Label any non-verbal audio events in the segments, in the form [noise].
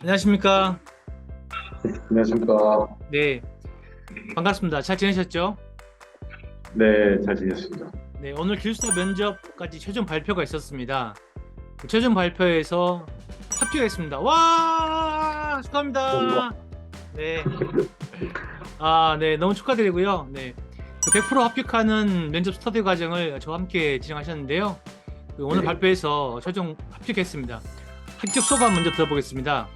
안녕하십니까? 안녕하십니까. 네, 반갑습니다. 잘 지내셨죠? 네, 잘 지냈습니다. 네, 오늘 기숙사 면접까지 최종 발표가 있었습니다. 그 최종 발표에서 합격했습니다. 와, 축하합니다. 네. 아, 네, 너무 축하드리고요. 네. 그100% 합격하는 면접 스터디 과정을 저와 함께 진행하셨는데요. 그 오늘 네. 발표에서 최종 합격했습니다. 합격 소감 먼저 들어보겠습니다.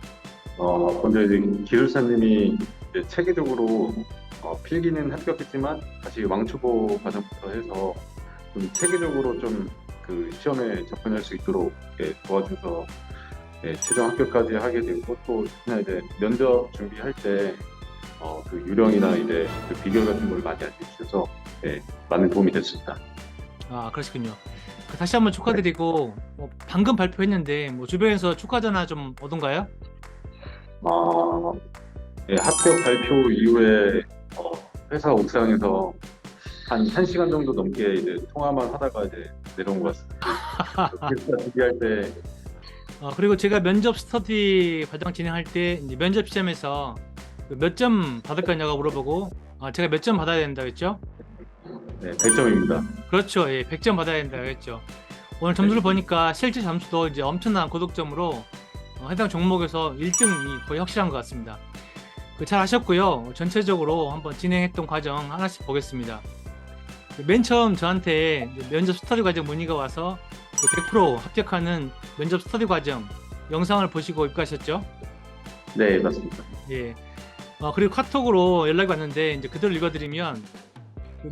어, 먼저 이제 기술사님이 이제 체계적으로 어, 필기는 합격했지만 다시 왕초보 과정부터 해서 좀 체계적으로 좀 그 시험에 접근할 수 있도록 이렇게 도와줘서 예, 최종 합격까지 하게 되고 또 그냥 이제 면접 준비할 때 어, 그 유령이나 이제 그 비결 같은 걸 많이 알려주셔서 예, 많은 도움이 됐습니다. 아, 그러시군요. 그 다시 한번 축하드리고 뭐 방금 발표했는데 뭐 주변에서 축하 전화 좀 오던가요? 어, 예, 합격 발표 이후에 어, 회사 옥상에서 한 1시간 정도 넘게 이제 통화만 하다가 이제 내려온 것 같습니다. [laughs] 기숙사 준비할 때 어, 그리고 제가 면접 스터디 과정 진행할 때 이제 면접 시험에서 그몇점 받을 거냐고 물어보고 아, 제가 몇 점 받아야 된다 했죠? 네, 100점입니다. 그렇죠. 예, 100점 받아야 된다 했죠. 오늘 점수를 보니까 실제 점수도 이제 엄청난 고득점으로 어, 해당 종목에서 1등이 거의 확실한 것 같습니다. 그 잘 하셨고요. 전체적으로 한번 진행했던 과정 하나씩 보겠습니다. 그맨 처음 저한테 이제 면접 스터디 과정 문의가 와서 그100% 합격하는 면접 스터디 과정 영상을 보시고 입가하셨죠? 네, 맞습니다. 예. 어, 그리고 카톡으로 연락이 왔는데 이제 그대로 읽어드리면 그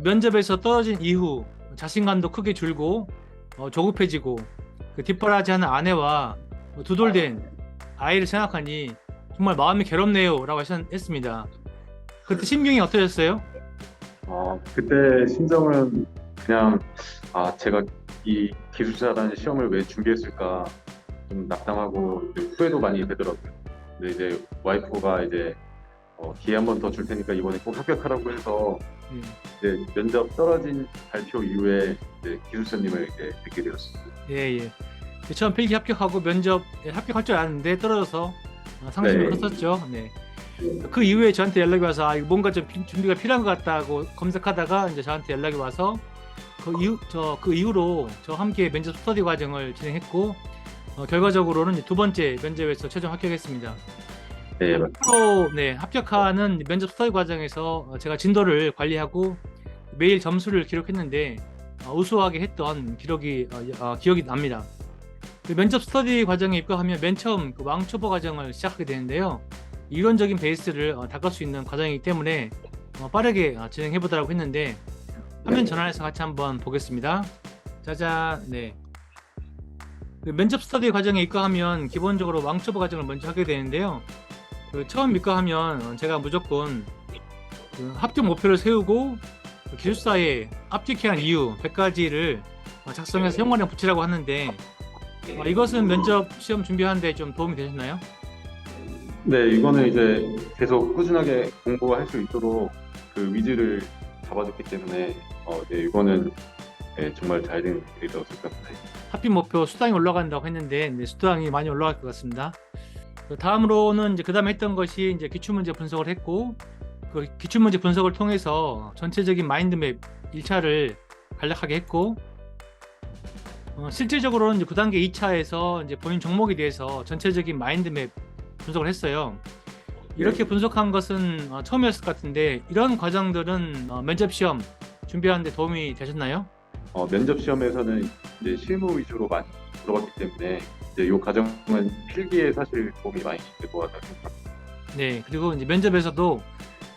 면접에서 떨어진 이후 자신감도 크게 줄고 어, 조급해지고 그 뒷바라지하는 아내와 뭐 두돌된 아이를 생각하니 정말 마음이 괴롭네요라고 하셨, 했습니다. 그때 심경이 어떠셨어요? 어, 그때 심정은 그냥 아 제가 이 기술사라는 시험을 왜 준비했을까 좀 낙담하고 후회도 많이 되더라고요. 근데 이제 와이프가 이제 어, 기회 한 번 더 줄 테니까 이번에 꼭 합격하라고 해서 예. 이제 면접 떨어진 발표 이후에 이제 기술사님을 이렇게 뵙게 되었습니다. 예, 예. 그 처음 필기 합격하고 면접 에 합격할 줄 알았는데 떨어져서 어, 상심이 네. 컸었죠. 네. 그 이후에 저한테 연락이 와서 아, 이거 뭔가 좀 비- 준비가 필요한 것 같다고 검색하다가 이제 저한테 연락이 와서 그 이후 저그 이후로 저 함께 면접 스터디 과정을 진행했고 어, 결과적으로는 이제 두 번째 면접에서 최종 합격했습니다. 네, 맞습니다. 앞으로 네 합격하는 면접 스터디 과정에서 어, 제가 진도를 관리하고 매일 점수를 기록했는데 어, 우수하게 했던 기록이 어, 어, 기억이 납니다. 그 면접 스터디 과정에 입학하면 맨 처음 그 왕초보 과정을 시작하게 되는데요. 이론적인 베이스를 어, 닦을 수 있는 과정이기 때문에 어, 빠르게 어, 진행해 보도록 했는데 화면 전환해서 같이 한번 보겠습니다. 짜잔, 네. 그 면접 스터디 과정에 입학하면 기본적으로 왕초보 과정을 먼저 하게 되는데요. 그 처음 입학하면 어, 제가 무조건 그 합격 목표를 세우고 그 기술사에 합격한 이유 100가지를 작성해서 형광에 붙이라고 하는데 어, 이것은 면접 시험 준비하는데 좀 도움이 되셨나요? 네, 이거는 이제 계속 꾸준하게 공부할 수 있도록 그 위주를 잡아줬기 때문에 어, 네, 이거는 네, 정말 잘된 일이라고 생각합니다. 합격 목표 수당이 올라간다고 했는데 네, 수당이 많이 올라갈 것 같습니다. 그 다음으로는 이제 그 다음에 했던 것이 이제 기출 문제 분석을 했고 그 기출 문제 분석을 통해서 전체적인 마인드맵 1차를 간략하게 했고 어, 실질적으로는 이제 9단계 2차에서 이제 본인 종목에 대해서 전체적인 마인드맵 분석을 했어요. 이렇게 분석한 것은 어, 처음이었을 것 같은데 이런 과정들은 어, 면접 시험 준비하는데 도움이 되셨나요? 어, 면접 시험에서는 이제 실무 위주로 많이 물어봤기 때문에 이제 이 과정은 필기에 사실 도움이 많이 될것 생각합니다. 네, 그리고 이제 면접에서도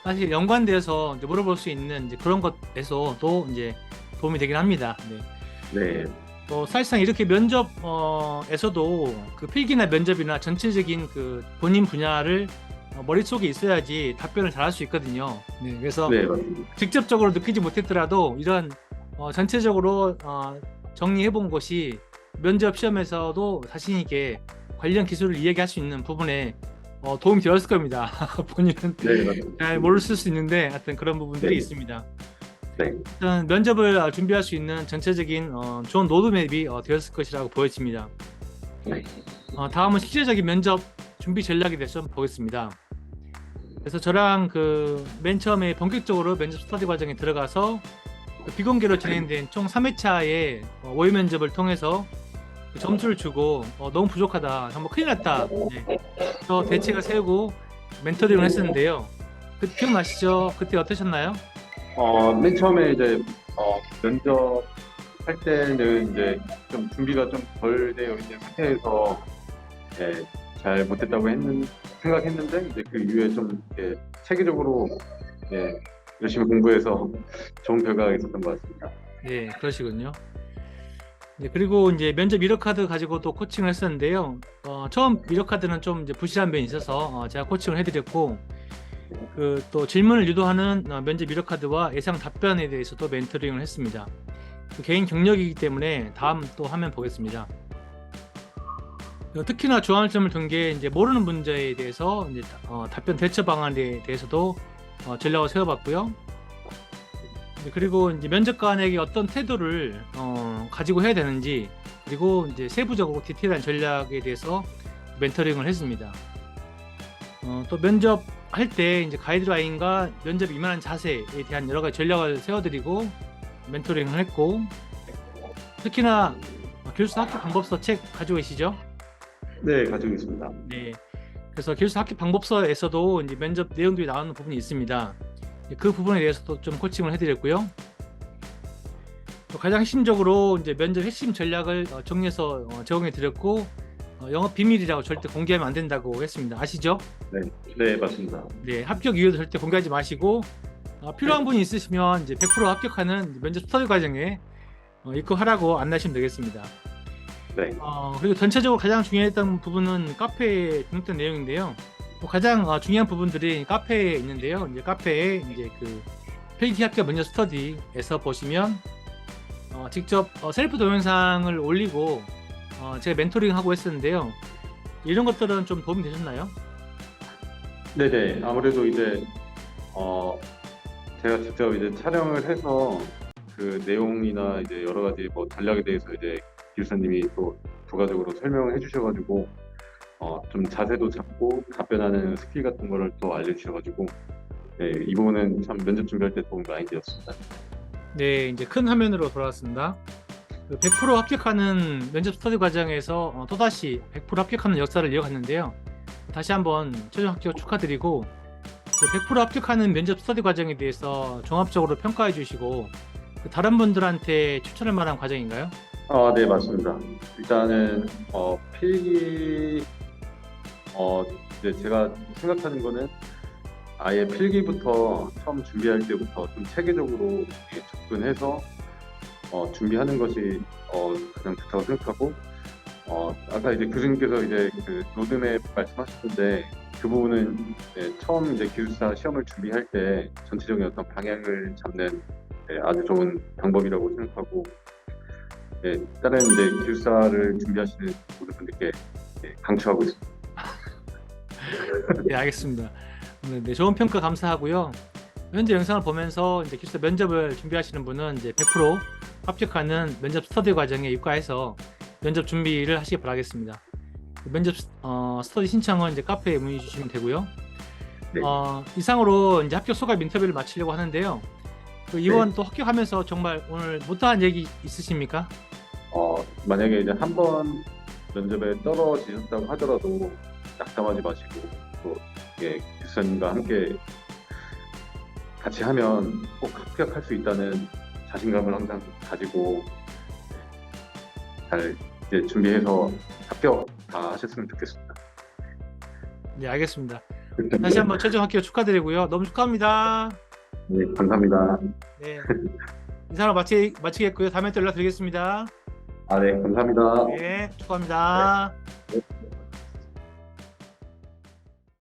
사실 연관돼서 이제 물어볼 수 있는 이제 그런 것에서도 이제 도움이 되긴 합니다. 네. 네, 또 사실상 이렇게 면접에서도 그 필기나 면접이나 전체적인 그 본인 분야를 어, 머릿속에 있어야지 답변을 잘 할 수 있거든요. 네, 그래서 네, 맞습니다. 직접적으로 느끼지 못했더라도 이런 어, 전체적으로 어, 정리해 본 것이 면접 시험에서도 자신 있게 관련 기술을 이야기할 수 있는 부분에 어, 도움이 되었을 겁니다. [laughs] 본인은 네. 잘 모를 수 있는데 하여튼 그런 부분들이 네. 있습니다. 네. 일단 면접을 어, 준비할 수 있는 전체적인 어, 좋은 로드맵이 어, 되었을 것이라고 보여집니다. 네. 어, 다음은 실제적인 면접 준비 전략에 대해서 좀 보겠습니다. 그래서 저랑 그 맨 처음에 본격적으로 면접 스터디 과정에 들어가서 그 비공개로 진행된 총 3회차의 모의 면접을 통해서 그 점수를 주고 어, 너무 부족하다, 정말 큰일 났다. 네. 그래서 대책을 세우고 멘토링을 했었는데요. 그 기억나시죠? 그때 어떠셨나요? 어, 맨 처음에 이제 어, 면접 할 때는 이제 좀 준비가 좀 덜 되어 있는 상태에서 예, 잘 못했다고 했는 생각했는데 이제 그 이후에 좀 이렇게 체계적으로 예, 열심히 공부해서 [laughs] 좋은 결과가 있었던 것 같습니다. 네, 그러시군요. 네, 그리고 이제 면접 미러 카드 가지고 또 코칭을 했었는데요. 어, 처음 미러 카드는 좀 이제 부실한 면이 있어서 어, 제가 코칭을 해드렸고, 그 또 질문을 유도하는 어, 면접 미러 카드와 예상 답변에 대해서도 멘토링을 했습니다. 그 개인 경력이기 때문에 다음 또 화면 보겠습니다. 어, 특히나 주안점을 둔 게 이제 모르는 문제에 대해서 이제 어, 답변 대처 방안에 대해서도 어, 전략을 세워봤고요. 네, 그리고 이제 면접관에게 어떤 태도를 어, 가지고 해야 되는지 그리고 이제 세부적으로 디테일한 전략에 대해서 멘토링을 했습니다. 어, 또 면접 할 때 이제 가이드라인과 면접 임하는 자세에 대한 여러 가지 전략을 세워드리고 멘토링을 했고 특히나 교수 학교 방법서 책 가지고 계시죠? 네, 가지고 있습니다. 네. 그래서 교수 학교 방법서에서도 이제 면접 내용들이 나오는 부분이 있습니다. 그 부분에 대해서도 좀 코칭을 해드렸고요. 또 가장 핵심적으로 이제 면접 핵심 전략을 어, 정리해서 어, 제공해 드렸고 어, 영업 비밀이라고 절대 공개하면 안 된다고 했습니다. 아시죠? 네, 맞습니다. 네, 합격 이유도 절대 공개하지 마시고 어, 필요한 분이 있으시면 이제 100% 합격하는 면접 스터디 과정에 어, 입학하라고 안내하시면 되겠습니다. 네, 어, 그리고 전체적으로 가장 중요했던 부분은 카페에 등록된 내용인데요. 또 가장 어, 중요한 부분들이 카페에 있는데요. 이제 카페에 이제 그 필기 합격 면접 스터디에서 보시면 어, 직접 어, 셀프 동영상을 올리고 어, 제가 멘토링 하고 했었는데요. 이런 것들은 좀 도움이 되셨나요? 네, 네. 아무래도 이제 어, 제가 직접 이제 촬영을 해서 그 내용이나 이제 여러 가지 뭐 전략에 대해서 이제 기술사님이 또 부가적으로 설명을 해주셔가지고 어, 좀 자세도 잡고 답변하는 스킬 같은 거를 또 알려주셔가지고 네, 이 부분은 참 면접 준비할 때 도움이 많이 되었습니다. 네, 이제 큰 화면으로 돌아왔습니다. 그 100% 합격하는 면접 스터디 과정에서 어, 또다시 100% 합격하는 역사를 이어갔는데요. 다시 한번 최종 합격 축하드리고 그 100% 합격하는 면접 스터디 과정에 대해서 종합적으로 평가해 주시고 그 다른 분들한테 추천할 만한 과정인가요? 아, 네, 맞습니다. 일단은 어, 필기 어, 이제 제가 생각하는 거는 아예 필기부터 처음 준비할 때부터 좀 체계적으로 접근해서 어, 준비하는 것이 어, 가장 좋다고 생각하고 어, 아까 이제 교수님께서 이제 그 로드맵 말씀하셨는데 그 부분은 이제 처음 이제 기술사 시험을 준비할 때 전체적인 어떤 방향을 잡는 네, 아주 좋은 방법이라고 생각하고 네, 다른 이제 기술사를 준비하시는 모든 분들께 네, 강추하고 있습니다. [laughs] 네, 알겠습니다. 네, 네, 좋은 평가 감사하고요. 현재 영상을 보면서 이제 기술 면접을 준비하시는 분은 이제 100% 합격하는 면접 스터디 과정에 입과해서 면접 준비를 하시기 바라겠습니다. 면접 어, 스터디 신청은 이제 카페에 문의 주시면 되고요. 네. 어, 이상으로 이제 합격 소감 인터뷰를 마치려고 하는데요. 그 이번 또 합격하면서 정말 오늘 못다한 얘기 있으십니까? 어, 만약에 이제 한 번 면접에 떨어지셨다고 하더라도 낙담하지 마시고 또 예, 기술사님과 함께 같이 하면 꼭 합격할 수 있다는 자신감을 항상 가지고 잘 이제 준비해서 합격 다 하셨으면 좋겠습니다. 네, 알겠습니다. 다시 한번 최종 합격 축하드리고요. 너무 축하합니다. 네, 감사합니다. 네. 인사로 마치, 마치겠고요. 다음에 또 연락드리겠습니다. 아, 네, 감사합니다. 네, 축하합니다.